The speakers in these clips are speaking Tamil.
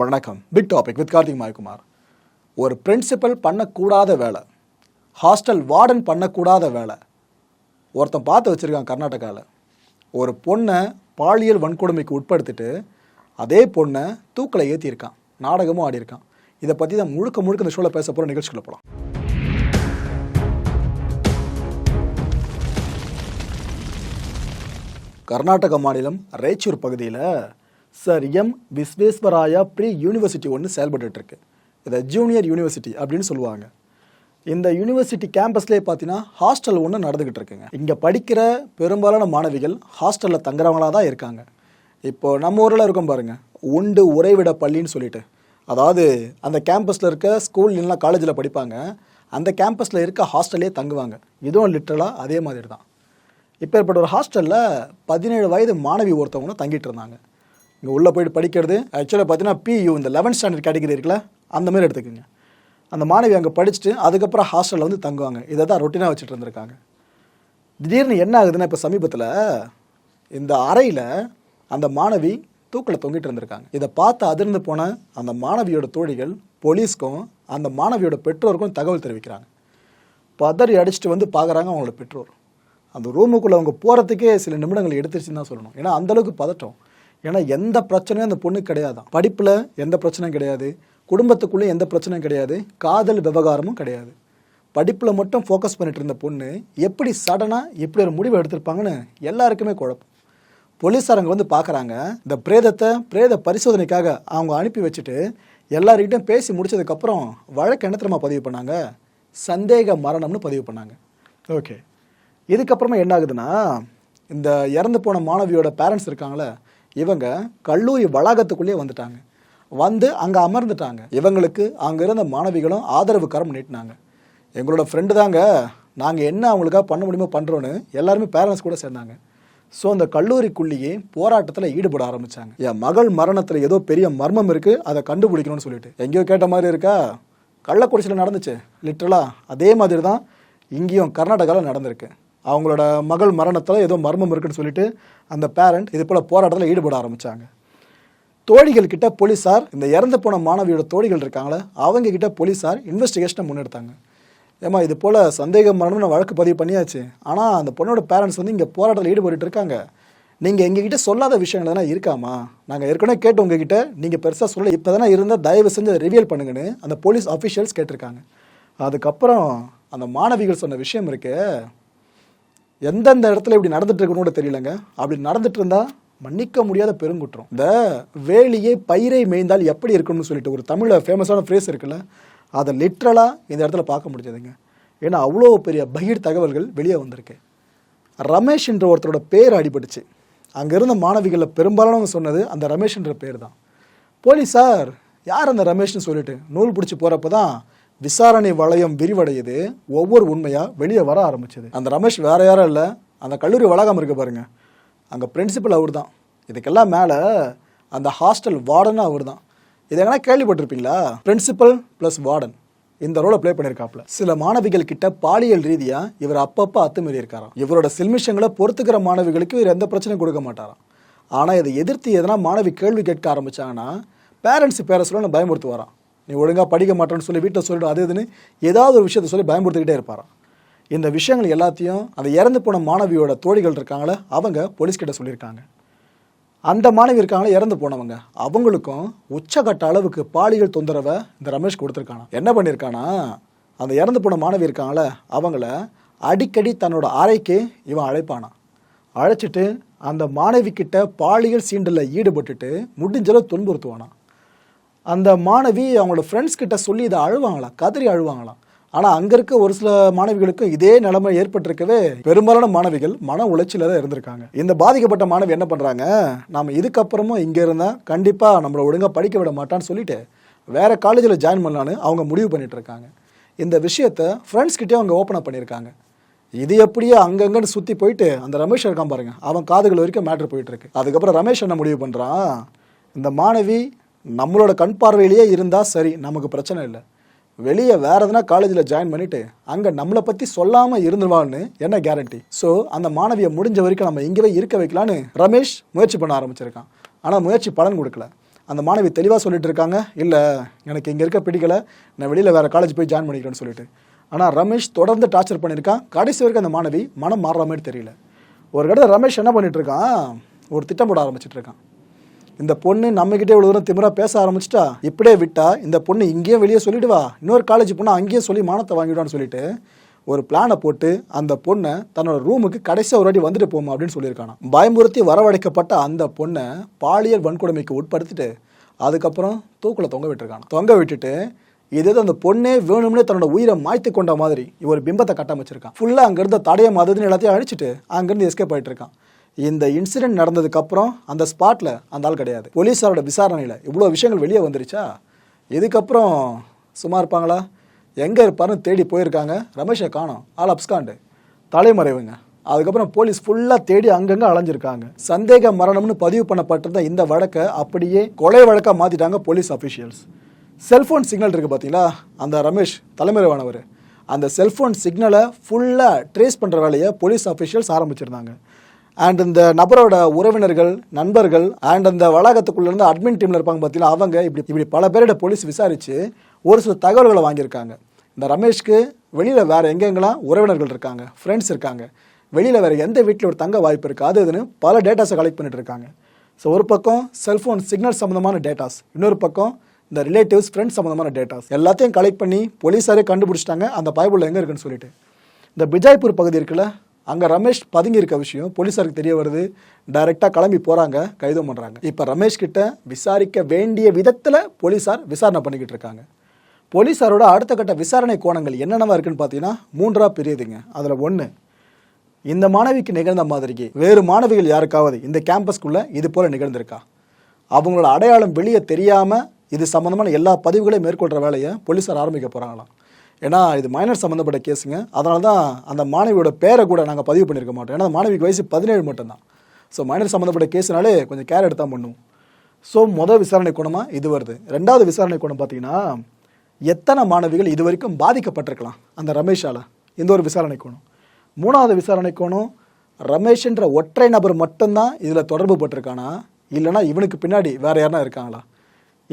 வணக்கம். Big topic with Karthik Mayakumar ஒரு பிரின்சிபல் பண்ணக்கூடாத வேலை. ஹாஸ்டல் வார்டன் பண்ணக்கூடாத வேலை. ஒருத்தன் பார்த்து வச்சுருக்கான் கர்நாடகாவில் ஒரு பொண்ணை பாலியல் வன்கொடுமைக்கு உட்படுத்திட்டு அதே பொண்ணை தூக்கில் ஏற்றியிருக்கான் நாடகமும் ஆடியிருக்கான். இதை பற்றி தான் முழுக்க முழுக்க இந்த ஷோவில் பேச போகிற நிகழ்ச்சிக்குள்ள போகலாம் கர்நாடக மாநிலம் ரேச்சூர் பகுதியில் sir M. Visvesvaraya pre university ஒன்று செயல்பட்டு இருக்கு இதை ஜூனியர் யூனிவர்சிட்டி அப்படின்னு சொல்லுவாங்க. இந்த யூனிவர்சிட்டி கேம்பஸ்லேயே பார்த்தீங்கன்னா ஹாஸ்டல் ஒன்று நடந்துக்கிட்டு இருக்குங்க இங்கே படிக்கிற பெரும்பாலான மாணவிகள் ஹாஸ்டலில் தங்குறவங்களாக தான் இருக்காங்க. இப்போ நம்ம ஊரில் இருக்கோம் பாருங்கள் உண்டு உறைவிட பள்ளின்னு சொல்லிட்டு. அதாவது அந்த கேம்பஸில் இருக்க ஸ்கூல் இல்லைனா காலேஜில் படிப்பாங்க. அந்த கேம்பஸில் இருக்க ஹாஸ்டல்லே தங்குவாங்க. இதுவும் லிட்டரலாக அதே மாதிரி தான் இப்போ ஏற்பட்ட ஒரு ஹாஸ்டலில் பதினேழு வயது மாணவி ஒருத்தவங்களும் தங்கிட்டு இருந்தாங்க இங்கே உள்ளே போயிட்டு படிக்கிறது. ஆக்சுவலாக பார்த்தீங்கன்னா பியூ இந்த லெவன்த் ஸ்டாண்டர்ட் கேட்டகரி இருக்குல்ல அந்த மாதிரி எடுத்துக்கோங்க. அந்த மாணவி அங்கே படிச்சுட்டு அதுக்கப்புறம் ஹாஸ்டலில் வந்து தங்குவாங்க. இதை தான் ரொட்டீனாக வச்சுட்டு இருந்திருக்காங்க. திடீர்னு என்ன ஆகுதுன்னா இப்போ சமீபத்தில் இந்த அறையில் அந்த மாணவி தூக்கில் தொங்கிட்டு இருந்திருக்காங்க. இதை பார்த்து அதிர்ந்து போன அந்த மாணவியோட தோழிகள் போலீஸ்க்கும் அந்த மாணவியோட பெற்றோருக்கும் தகவல் தெரிவிக்கிறாங்க. பதறி அடிச்சுட்டு வந்து பார்க்குறாங்க அவங்களோட பெற்றோர். அந்த ரூமுக்குள்ளே அவங்க போகிறதுக்கே சில நிமிடங்கள் எடுத்துருச்சுன்னு தான் சொல்லணும். ஏன்னா அந்தளவுக்கு பதட்டம். ஏன்னா எந்த பிரச்சனையும் அந்த பொண்ணுக்கு கிடையாது படிப்பில் எந்த பிரச்சனையும் கிடையாது. குடும்பத்துக்குள்ளே எந்த பிரச்சனையும் கிடையாது. காதல் விவகாரமும் கிடையாது. படிப்பில் மட்டும் ஃபோக்கஸ் பண்ணிட்டு இருந்த பொண்ணு எப்படி சடனாக எப்படி ஒரு முடிவு எடுத்திருப்பாங்கன்னு எல்லாருக்குமே குழப்பம். போலீஸாரங்க வந்து பார்க்குறாங்க இந்த பிரேதத்தை பிரேத பரிசோதனைக்காக அவங்க அனுப்பி வச்சுட்டு எல்லார்கிட்டையும் பேசி முடிச்சதுக்கப்புறம் வழக்கு என்ன பதிவு பண்ணாங்க? சந்தேக மரணம்னு பதிவு பண்ணாங்க. ஓகே இதுக்கப்புறமா என்ன ஆகுதுன்னா இந்த இறந்து போன மாணவியோட பேரண்ட்ஸ் இருக்காங்களே இவங்க கல்லூரி வளாகத்துக்குள்ளேயே வந்துட்டாங்க. வந்து அங்கே அமர்ந்துட்டாங்க. இவங்களுக்கு அங்கே இருந்த மாணவிகளும் ஆதரவு கரம் நீட்டினாங்க. எங்களோட ஃப்ரெண்டு தாங்க. நாங்கள் என்ன அவங்களுக்காக பண்ண முடியுமோ பண்ணுறோன்னு எல்லாருமே பேரண்ட்ஸ் கூட சேர்ந்தாங்க. ஸோ அந்த கல்லூரிக்குள்ளேயே போராட்டத்தில் ஈடுபட ஆரம்பித்தாங்க என் மகள் மரணத்தில் ஏதோ பெரிய மர்மம் இருக்குது அதை கண்டுபிடிக்கணும்னு சொல்லிட்டு. எங்கேயோ கேட்ட மாதிரி இருக்கா? கள்ளக்குறிச்சியில் நடந்துச்சு. லிட்ரலாக அதே மாதிரி தான் இங்கேயும் கர்நாடகாவில் நடந்திருக்கு. அவங்களோட மகள் மரணத்தில் ஏதோ மர்மம் இருக்குன்னு சொல்லிட்டு அந்த பேரண்ட் இது போல் போராட்டத்தில் ஈடுபட ஆரம்பித்தாங்க தோழிகள் கிட்ட போலீஸார் இந்த இறந்து போன மாணவியோட தோழிகள் இருக்காங்களே அவங்க கிட்ட போலீஸார் இன்வெஸ்டிகேஷனை முன்னெடுத்தாங்க. ஏமா இது போல் சந்தேக மரணம்னு வழக்கு பதிவு பண்ணியாச்சு. ஆனால் அந்த பொண்ணோட பேரண்ட்ஸ் வந்து இங்கே போராட்டத்தில் ஈடுபட்டு இருக்காங்க. நீங்கள் எங்ககிட்ட சொல்லாத விஷயங்கள் எதனா இருக்காமா? நாங்கள் ஏற்கனவே கேட்டு உங்ககிட்ட நீங்கள் பெருசாக சொல்ல இப்போ தானே இருந்தால் தயவு செஞ்சு அதை ரிவியல் பண்ணுங்கன்னு அந்த போலீஸ் அஃபிஷியல்ஸ் கேட்டிருக்காங்க. அதுக்கப்புறம் அந்த மாணவிகள் சொன்ன விஷயம் இருக்குது எந்தெந்த இடத்துல இப்படி நடந்துட்டு இருக்கணும் கூட தெரியலங்க. அப்படி நடந்துட்டு இருந்தா மன்னிக்க முடியாத பெருங்குற்றம். இந்த வேலியை பயிரை மேய்ந்தால் எப்படி இருக்கும்னு சொல்லிட்டு ஒரு தமிழில் ஃபேமஸான ஃப்ரேஸ் இருக்குல்ல அதை லிட்ரலாக இந்த இடத்துல பார்க்க முடிஞ்சதுங்க. ஏன்னா அவ்வளோ பெரிய பகிர் தகவல்கள் வெளியே வந்திருக்கு. ரமேஷ் என்ற ஒருத்தரோட பேர் அடிபட்டுச்சு. அங்கே இருந்த மாணவிகளில் பெரும்பாலானவங்க சொன்னது அந்த ரமேஷ்ன்ற பேர் தான். போலீஸார் யார் அந்த ரமேஷ்னு சொல்லிட்டு நூல் பிடிச்சி போகிறப்ப தான் விசாரணை வளையம் விரிவடையுது. ஒவ்வொரு உண்மையாக வெளியே வர ஆரம்பிச்சது. அந்த ரமேஷ் வேற யாரும் இல்லை. அந்த கல்லூரி வளாகம் இருக்கு பாருங்க. அங்கே பிரின்சிபல் அவர் தான் இதுக்கெல்லாம் மேலே அந்த ஹாஸ்டல் வார்டனும் அவர் தான் இது எங்கன்னா கேள்விப்பட்டிருப்பீங்களா? பிரின்சிபல் ப்ளஸ் வார்டன் இந்த ரோலை ப்ளே பண்ணியிருக்காப்ல சில மாணவிகள் கிட்ட பாலியல் ரீதியாக இவர் அப்பப்போ அத்துமீறி இருக்காராம். இவரோட சில்மிஷங்களை பொறுத்துக்கிற மாணவிகளுக்கு இவர் எந்த பிரச்சனையும் கொடுக்க மாட்டாராம். ஆனால் இதை எதிர்த்து எதனா மாணவி கேள்வி கேட்க ஆரம்பித்தாங்கன்னா பேரண்ட்ஸ் பேர சொல்ல பயமுறுத்துவாராம். நீ ஒழுங்காக படிக்க மாட்டேன்னு சொல்லி வீட்டில் சொல்லிட்டு அது இதுன்னு ஏதாவது ஒரு விஷயத்த சொல்லி பயமுறுத்திக்கிட்டே இருப்பாராம். இந்த விஷயங்கள் எல்லாத்தையும் அந்த இறந்து போன மாணவியோட தோழிகள் இருக்காங்களே அவங்க போலீஸ்கிட்ட சொல்லியிருக்காங்க. அந்த மாணவி இருக்காங்களே இறந்து போனவங்க. அவங்களுக்கும் உச்சகட்ட அளவுக்கு பாலியல் தொந்தரவை இந்த ரமேஷ் கொடுத்துருக்கானா. என்ன பண்ணியிருக்கானா அந்த இறந்து போன மாணவி இருக்காங்களே அவங்கள அடிக்கடி தன்னோட அறைக்கு இவன் அழைப்பானான் அழைச்சிட்டு அந்த மாணவிக்கிட்ட பாலியல் சீண்டலில் ஈடுபட்டுட்டு முடிஞ்சளவு துன்புறுத்துவானான் அந்த மாணவி அவங்களோட ஃப்ரெண்ட்ஸ் கிட்ட சொல்லி இதை அழுவாங்களாம் கதறி அழுவாங்களாம். ஆனால் அங்கே இருக்க ஒரு சில மாணவிகளுக்கும் இதே நிலைமை ஏற்பட்டிருக்கவே பெரும்பாலான மாணவிகள் மன உளைச்சல தான் இருந்திருக்காங்க. இந்த பாதிக்கப்பட்ட மாணவி என்ன பண்ணுறாங்க நாம் இதுக்கப்புறமும் இங்கே இருந்தால் கண்டிப்பாக நம்மளை ஒழுங்காக படிக்க விட மாட்டான்னு சொல்லிட்டு வேற காலேஜில் ஜாயின் பண்ணலான்னு அவங்க முடிவு பண்ணிட்டு இருக்காங்க. இந்த விஷயத்த ஃப்ரெண்ட்ஸ் கிட்டே அவங்க ஓப்பன் அப் பண்ணியிருக்காங்க. இது எப்படியோ அங்கங்கன்னு சுற்றி போயிட்டு அந்த ரமேஷ் இருக்கான் பாருங்க அவன் காதுகள் வரைக்கும் மேட்ரு போயிட்டு இருக்கு. அதுக்கப்புறம் ரமேஷ் என்ன முடிவு பண்ணுறான் இந்த மாணவி நம்மளோட கண் பார்வையிலேயே இருந்தால் சரி நமக்கு பிரச்சனை இல்லை. வெளியே வேறு எதனா காலேஜில் ஜாயின் பண்ணிவிட்டு அங்கே நம்மளை பற்றி சொல்லாமல் இருந்துருவான்னு என்ன கேரண்டி ஸோ அந்த மாணவியை முடிஞ்ச வரைக்கும் நம்ம இங்கேயே இருக்க வைக்கலான்னு ரமேஷ் முயற்சி பண்ண ஆரம்பிச்சிருக்கான். ஆனால் முயற்சி பலன் கொடுக்கல. அந்த மாணவி தெளிவாக சொல்லிட்டு இருக்காங்க இல்லை எனக்கு இங்கே இருக்க பிடிக்கல. நான் வெளியில் வேறு காலேஜ் போய் ஜாயின் பண்ணிக்கிறேன்னு சொல்லிட்டு. ஆனால் ரமேஷ் தொடர்ந்து டார்ச்சர் பண்ணியிருக்கான். கடைசி வரைக்கும் அந்த மாணவி மனம் மாறுற மாதிரி தெரியல. ஒரு கடை ரமேஷ் என்ன பண்ணிகிட்ருக்கான் ஒரு திட்டம் போட ஆரம்பிச்சிட்ருக்கான் இந்த பொண்ணு நம்மகிட்டே இவ்வளோ தூரம் திமிரா பேச ஆரம்பிச்சிட்டா இப்படியே விட்டா இந்த பொண்ணு இங்கேயும் வெளியே சொல்லிடுவா. இன்னொரு காலேஜ் பொண்ணு அங்கேயும் சொல்லி மானத்தை வாங்கிடுவான்னு சொல்லிட்டு ஒரு பிளானை போட்டு அந்த பொண்ணை தன்னோட ரூமுக்கு கடைசியாக ஒரு வாட்டி வந்துட்டு போமா அப்படின்னு சொல்லியிருக்கானா. பயமுறுத்தி வரவழைக்கப்பட்ட அந்த பொண்ணை பாலியல் வன்கொடுமைக்கு உட்படுத்திட்டு அதுக்கப்புறம் தூக்குல தொங்க விட்டுருக்கான். தொங்க விட்டுட்டு இது அந்த பொண்ணே வேணும்னே தன்னோட உயிரை மாய்த்து கொண்ட மாதிரி இவர் பிம்பத்தை கட்டமைச்சிருக்கான் ஃபுல்லாக அங்கேருந்து தடைய மாதிரி எல்லாத்தையும் அழிச்சிட்டு அங்கேருந்து எஸ்கேப் ஆகிட்டு இருக்கான். இந்த இன்சிடென்ட் நடந்ததுக்கப்புறம் அந்த ஸ்பாட்டில் அந்த ஆள் கிடையாது. போலீஸாரோட விசாரணையில் இவ்வளோ விஷயங்கள் வெளியே வந்துருச்சா? இதுக்கப்புறம் சும்மா இருப்பாங்களா? எங்கே இருப்பாருன்னு தேடி போயிருக்காங்க. ரமேஷை காணோம். ஆள் அப்ஸ்காண்டு. தலைமறைவுங்க. அதுக்கப்புறம் போலீஸ் ஃபுல்லாக தேடி அங்கங்கே அலைஞ்சிருக்காங்க. சந்தேக மரணம்னு பதிவு பண்ணப்பட்டிருந்த இந்த வழக்கை அப்படியே கொலை வழக்காக மாற்றிட்டாங்க போலீஸ் அஃபிஷியல்ஸ் செல்ஃபோன் சிக்னல் இருக்குது பார்த்தீங்களா அந்த ரமேஷ் தலைமறைவானவர். அந்த செல்ஃபோன் சிக்னலை ஃபுல்லாக ட்ரேஸ் பண்ணுற வேலையை போலீஸ் அஃபிஷியல்ஸ் ஆரம்பிச்சிருந்தாங்க. அண்ட் இந்த நபரோட உறவினர்கள் நண்பர்கள் அண்ட் அந்த வளாகத்துக்குள்ள இருந்து அட்மின் டீமில் இருப்பாங்க பார்த்தீங்கன்னா அவங்க இப்படி இப்படி பல பேரோட போலீஸ் விசாரித்து ஒரு சில தகவல்களை வாங்கியிருக்காங்க. இந்த ரமேஷ்க்கு வெளியில் வேறு எங்கெங்கெல்லாம் உறவினர்கள் இருக்காங்க ஃப்ரெண்ட்ஸ் இருக்காங்க வெளியில் வேறு எந்த வீட்டில் ஒரு தங்க வாய்ப்பு இருக்குது அது இதுன்னு பல டேட்டாஸை கலெக்ட் பண்ணிட்டு இருக்காங்க. ஸோ ஒரு பக்கம் செல்ஃபோன் சிக்னல் சம்மந்தமான டேட்டாஸ் இன்னொரு பக்கம் இந்த ரிலேட்டிவ்ஸ் ஃப்ரெண்ட்ஸ் சம்மந்தமான டேட்டாஸ் எல்லாத்தையும் கலெக்ட் பண்ணி போலீஸாரே கண்டுபிடிச்சிட்டாங்க அந்த பயபுள்ள எங்கே இருக்குன்னு சொல்லிட்டு. இந்த பிஜாய்பூர் பகுதி இருக்குல்ல அங்கே ரமேஷ் பதுங்கி இருக்க விஷயம் போலீஸாருக்கு தெரிய வருது. டைரெக்டாக கிளம்பி போகிறாங்க கைது பண்ணுறாங்க இப்போ ரமேஷ் கிட்ட விசாரிக்க வேண்டிய விதத்தில் போலீஸார் விசாரணை பண்ணிக்கிட்டு இருக்காங்க. போலீஸாரோட அடுத்த கட்ட விசாரணை கோணங்கள் என்னென்னவா இருக்குன்னு பார்த்தீங்கன்னா மூன்றாக பிரியுதுங்க. அதில் ஒன்று இந்த மாணவிக்கு நிகழ்ந்த மாதிரிக்கு வேறு மாணவிகள் யாருக்காவது இந்த கேம்பஸ்க்குள்ளே இது போல் நிகழ்ந்திருக்கா? அவங்களோட அடையாளம் வெளியே தெரியாமல் இது சம்மந்தமான எல்லா பதிவுகளையும் மேற்கொள்கிற வேலையை போலீஸார் ஆரம்பிக்க போகிறாங்களாம் ஏன்னா இது மைனர் சம்மந்தப்பட்ட கேஸுங்க. அதனால தான் அந்த மாணவியோட பேரை கூட நாங்கள் பதிவு பண்ணியிருக்க மாட்டோம். ஏன்னா மாணவிக்கு வயசு பதினேழு மட்டும்தான். ஸோ மைனர் சம்மந்தப்பட்ட கேஸ்னாலே கொஞ்சம் கேர் எடுத்தால் பண்ணுவோம். ஸோ மொதல் விசாரணை கோணமாக இது வருது. ரெண்டாவது விசாரணை கோணம் பார்த்தீங்கன்னா எத்தனை மாணவிகள் இது வரைக்கும் பாதிக்கப்பட்டிருக்கலாம்? அந்த ரமேஷால். இந்த ஒரு விசாரணை கோணம். மூணாவது விசாரணை கோணம் ரமேஷ்ன்ற ஒற்றை நபர் மட்டும்தான் இதில் தொடர்பு பட்டிருக்கானா? இல்லைனா இவனுக்கு பின்னாடி வேறு யாருனா இருக்காங்களா?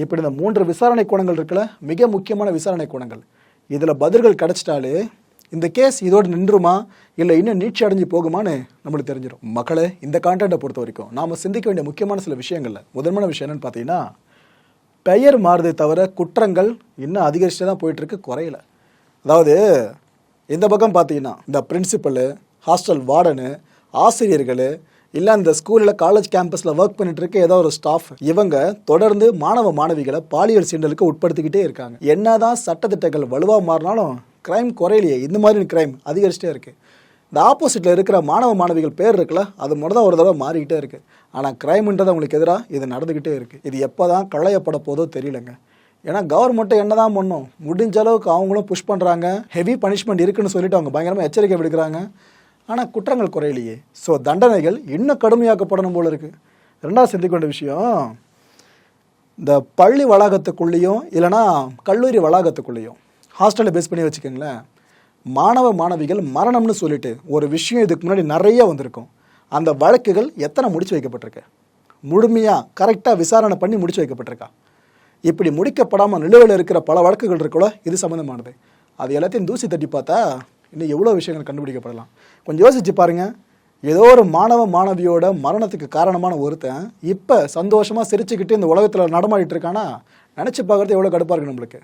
இப்படி இந்த மூன்று விசாரணை கோணங்கள் இருக்குல்ல மிக முக்கியமான விசாரணை கோணங்கள். இதில் பதில்கள் கிடைச்சிட்டாலே இந்த கேஸ் இதோடு நின்றுமா? இல்லை இன்னும் நீட்சி அடைஞ்சு போகுமான்னு நம்மளுக்கு தெரிஞ்சிடும் மக்களே இந்த கான்டென்ட்டை பொறுத்த வரைக்கும் நாம் சிந்திக்க வேண்டிய முக்கியமான சில விஷயங்களில் முதன்மையான விஷயம் என்னென்னு பார்த்தீங்கன்னா பெயர் மாறுதே தவிர குற்றங்கள் இன்னும் அதிகரிச்சுட்டு தான் போயிட்டுருக்கு குறையல. அதாவது இந்த பக்கம் பார்த்தீங்கன்னா இந்த பிரின்சிபலு ஹாஸ்டல் வார்டனு ஆசிரியர்கள் இல்லை அந்த ஸ்கூலில் காலேஜ் கேம்பஸில் ஒர்க் பண்ணிட்டு இருக்க ஏதோ ஒரு ஸ்டாஃப் இவங்க தொடர்ந்து மாணவ மாணவிகளை பாலியல் சீண்டலுக்கு உட்படுத்திக்கிட்டே இருக்காங்க. என்னதான் சட்டத்திட்டங்கள் வலுவாக மாறினாலும் கிரைம் குறையிலையே. இந்த மாதிரி கிரைம் அதிகரிச்சிட்டே இருக்குது இந்த ஆப்போசிட்டில் இருக்கிற மாணவ மாணவிகள் பேர் இருக்குல்ல அது மட்டும் தான் ஒரு தடவை மாறிக்கிட்டே இருக்குது ஆனால் கிரைம்ன்றது அவங்களுக்கு எதிராக இது நடந்துக்கிட்டே இருக்குது இது எப்போ தான் களையப்பட போதோ தெரியலங்க. ஏன்னா கவர்மெண்ட்டை என்ன தான் பண்ணும். முடிஞ்ச அளவுக்கு அவங்களும் புஷ் பண்ணுறாங்க ஹெவி பனிஷ்மெண்ட் இருக்குன்னு சொல்லிட்டு அவங்க பயங்கரமாக எச்சரிக்கை விடுக்கிறாங்க. ஆனால் குற்றங்கள் குறையிலையே. ஸோ தண்டனைகள் இன்னும் கடுமையாக்கப்படணும் போல இருக்குது ரெண்டாவது சிந்திக்கொண்ட விஷயம் இந்த பள்ளி வளாகத்துக்குள்ளேயும் இல்லைனா கல்லூரி வளாகத்துக்குள்ளேயும் ஹாஸ்டலை பேஸ் பண்ணி வச்சுக்கோங்களேன் மாணவ மாணவிகள் மரணம்னு சொல்லிட்டு ஒரு விஷயம் இதுக்கு முன்னாடி நிறைய வந்திருக்கும். அந்த வழக்குகள் எத்தனை முடிச்சு வைக்கப்பட்டிருக்கு? முழுமையாக கரெக்டாக விசாரணை பண்ணி முடிச்சு வைக்கப்பட்டிருக்கா? இப்படி முடிக்கப்படாமல் நிலுவையில் இருக்கிற பல வழக்குகள் இருக்குல்ல இது சம்மந்தமானது அது எல்லாத்தையும் தூசி தட்டி பார்த்தா இன்னும் எவ்வளோ விஷயங்கள் கண்டுபிடிக்கப்படலாம்? கொஞ்சம் யோசிச்சு பாருங்க. ஏதோ ஒரு மாணவ மாணவியோட மரணத்துக்கு காரணமான ஒருத்தன் இப்போ சந்தோஷமாக சிரிச்சுக்கிட்டு இந்த உலகத்தில் நடமாடிட்டு இருக்கானா? நினச்சி பார்க்குறது எவ்வளோ கடுப்பாக இருக்கு நம்மளுக்கு.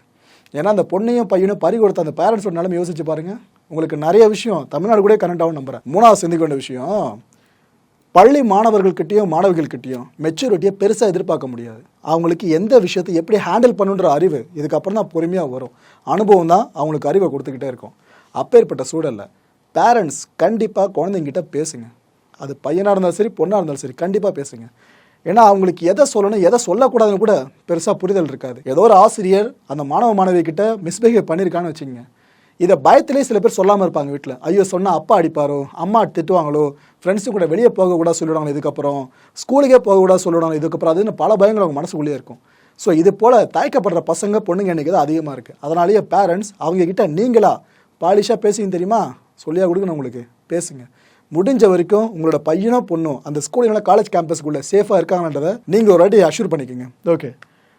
ஏன்னா அந்த பொண்ணையும் பையனும் பறி கொடுத்த அந்த பேரண்ட்ஸோட நிலைமை யோசிச்சு பாருங்க. உங்களுக்கு நிறைய விஷயம் தமிழ்நாடு கூட கனெக்ட் ஆகும் நம்புறேன். மூணாவது சிந்திக்க வேண்டிய விஷயம் பள்ளி மாணவர்கள்கிட்டையும் மாணவிகள்கிட்டையும் மெச்சூரிட்டியை பெருசாக எதிர்பார்க்க முடியாது. அவங்களுக்கு எந்த விஷயத்தை எப்படி ஹேண்டில் பண்ணுன்ற அறிவு இதுக்கப்புறம் தான் பொறுமையாக வரும். அனுபவம் தான் அவங்களுக்கு அறிவை கொடுத்துக்கிட்டே இருக்கும். அப்பேற்பட்ட சூழலில் பேரண்ட்ஸ் கண்டிப்பாக குழந்தைங்கிட்ட பேசுங்க. அது பையனாக இருந்தாலும் சரி பொண்ணாக இருந்தாலும் சரி கண்டிப்பாக பேசுங்க. ஏன்னா அவங்களுக்கு எதை சொல்லணும் எதை சொல்லக்கூடாதுன்னு கூட பெருசாக புரிதல் இருக்காது. ஏதோ ஒரு ஆசிரியர் அந்த மாணவ மாணவிகிட்ட மிஸ்பிஹேவ் பண்ணியிருக்கான்னு வச்சுக்கோங்க. இதை பயத்திலே சில பேர் சொல்லாமல் இருப்பாங்க வீட்டில் ஐயோ சொன்னால் அப்பா அடிப்பாரோ? அம்மா திட்டுவாங்களோ? ஃப்ரெண்ட்ஸு கூட வெளியே போகக்கூடாது சொல்லிவிடுவாங்க இதுக்கப்புறம்? ஸ்கூலுக்கே போகக்கூடாது சொல்லிவிடுவாங்க இதுக்கப்புறம்? அதுன்னு பல பயங்கள் அவங்க மனசுக்குள்ளேயே இருக்கும். ஸோ இது போல் தயக்கப்படுற பசங்க பொண்ணுங்க எண்ணிக்கை தான் அதிகமாக இருக்குது அதனாலேயே பேரண்ட்ஸ் அவங்கக்கிட்ட நீங்களாக பாலிஷாக பேசுங்க தெரியுமா? சொல்லியாக கொடுக்கணும் உங்களுக்கு. பேசுங்க. முடிஞ்ச வரைக்கும் உங்களோட பையனோ பொண்ணும் அந்த ஸ்கூல் இல்லைனா காலேஜ் கேம்பஸ்க்குள்ளே சேஃபாக இருக்காங்கன்றதை நீங்கள் ஒரு வாட்டி அஷ்யூர் பண்ணிக்கோங்க. ஓகே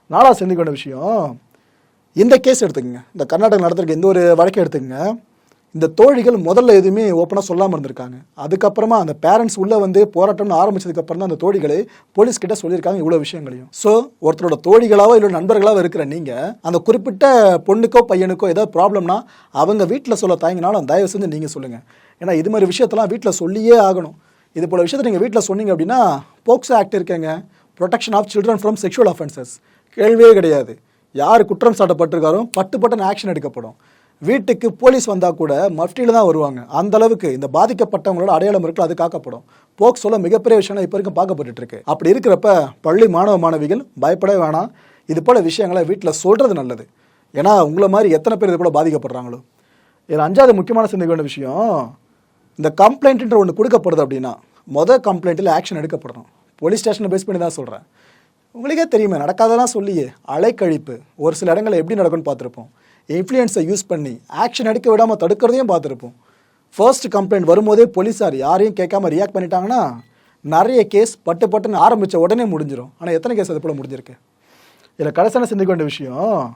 நாளா செஞ்சு கொண்ட விஷயம் இந்த கேஸ் எடுத்துக்கங்க. இந்த கர்நாடகா நடந்திருக்க எந்த ஒரு வழக்கை எடுத்துக்கங்க. இந்த தோழிகள் முதல்ல எதுவுமே ஓப்பனாக சொல்லாமல் இருந்திருக்காங்க. அதுக்கப்புறமா அந்த பேரண்ட்ஸ் உள்ளே வந்து போராட்டம்னு ஆரம்பிச்சதுக்கப்புறம் தான் அந்த தோழிகளை போலீஸ் கிட்ட சொல்லியிருக்காங்க இவ்வளோ விஷயங்களையும். ஸோ ஒருத்தரோட தோழிகளாவோ இல்லை நண்பர்களாவோ இருக்கிற நீங்கள் அந்த குறிப்பிட்ட பொண்ணுக்கோ பையனுக்கோ ஏதாவது ப்ராப்ளம்னா அவங்க வீட்டில் சொல்ல தயங்கினாலும் தயவு செஞ்சு நீங்கள் சொல்லுங்கள் ஏன்னா இது மாதிரி விஷயத்தெல்லாம் வீட்டில் சொல்லியே ஆகணும். இது போல் விஷயத்தை நீங்கள் வீட்டில் சொன்னீங்க அப்படின்னா போக்சோ ஆக்ட் இருக்கேங்க. Protection of children from sexual offences கேள்வியே கிடையாது. யார் குற்றம் சாட்டப்பட்டிருக்காரோ பட்டு பட்டன் ஆக்ஷன் எடுக்கப்படும். வீட்டுக்கு போலீஸ் வந்தால் கூட மஃப்டியில் தான் வருவாங்க. அந்த அளவுக்கு இந்த பாதிக்கப்பட்டவங்களோட அடையாளம் இருக்குல்ல அது காக்கப்படும். போக்சோல மிகப்பெரிய விஷயம் இப்போ வரைக்கும் பார்க்கப்பட்டுட்டு இருக்கு அப்படி இருக்கிறப்ப பள்ளி மாணவ மாணவிகள் பயப்படவே வேணாம். இது போல விஷயங்களை வீட்டில் சொல்றது நல்லது. ஏன்னா உங்களை மாதிரி எத்தனை பேர் இது போல பாதிக்கப்படுறாங்களோ. இதில் அஞ்சாவது முக்கியமான சிந்திக்க வேண்டிய விஷயம் இந்த கம்ப்ளைண்ட்ன்ற ஒன்று கொடுக்கப்படுது அப்படின்னா மொதல் கம்ப்ளைண்ட்டில் ஆக்ஷன் எடுக்கப்படணும். போலீஸ் ஸ்டேஷனை பேஸ் பண்ணி தான் சொல்கிறேன் உங்களுக்கே தெரியுமே நடக்காதெல்லாம் சொல்லியே அலைக்கழிப்பு ஒரு சில இடங்களில் எப்படி நடக்கும்னு பார்த்துருப்போம். இன்ஃப்ளூயன்ஸை யூஸ் பண்ணி ஆக்ஷன் எடுக்க விடாமல் தடுக்கிறதையும் பார்த்துருப்போம். ஃபர்ஸ்ட் கம்ப்ளைண்ட் வரும்போதே போலீஸார் யாரையும் கேட்காம ரியாக்ட் பண்ணிட்டாங்கன்னா நிறைய கேஸ் பட்டு பட்டுன்னு ஆரம்பித்த உடனே முடிஞ்சிடும் ஆனால் எத்தனை கேஸ் அது போல் முடிஞ்சிருக்கு? இதில் கடைசியான சிந்திக்க வேண்டிய விஷயம்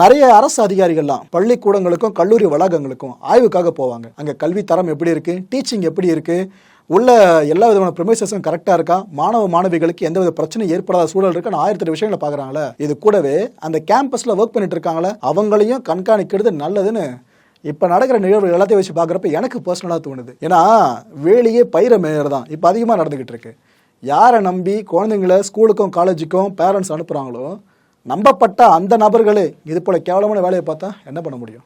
நிறைய அரசு அதிகாரிகள்லாம் பள்ளிக்கூடங்களுக்கும் கல்லூரி வளாகங்களுக்கும் ஆய்வுக்காக போவாங்க. அங்கே கல்வி தரம் எப்படி இருக்குது டீச்சிங் எப்படி இருக்குது உள்ள எல்லா விதமான ப்ரொமைசஸும் கரெக்டாக இருக்கா? மாணவ மாணவிகளுக்கு எந்த வித பிரச்சனையும் ஏற்படாத சூழல் இருக்குன்னு ஆயிரத்தி விஷயங்களை பார்க்குறாங்களே இது கூடவே அந்த கேம்பஸில் ஒர்க் பண்ணிட்டு இருக்காங்களே அவங்களையும் கண்காணிக்கிறது நல்லதுன்னு இப்போ நடக்கிற நிகழ்வுகள் எல்லாத்தையும் வச்சு பார்க்குறப்ப எனக்கு பர்சனலாக தோணுது. ஏன்னா வேலையே பயிர மேயர் தான். இப்போ அதிகமாக நடந்துக்கிட்டு இருக்கு. யாரை நம்பி குழந்தைங்கள ஸ்கூலுக்கும் காலேஜுக்கும் பேரண்ட்ஸ் அனுப்புகிறாங்களோ நம்பப்பட்ட அந்த நபர்களே இது போல் கேவலமான வேலையை பார்த்தா என்ன பண்ண முடியும்?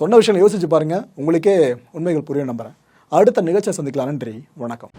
சொன்ன விஷயங்களை யோசிச்சு பாருங்கள் உங்களுக்கே உண்மைகள் புரியும் நம்புகிறேன் அடுத்த நிகழ்ச்சியை சந்திக்கலாம். நன்றி வணக்கம்.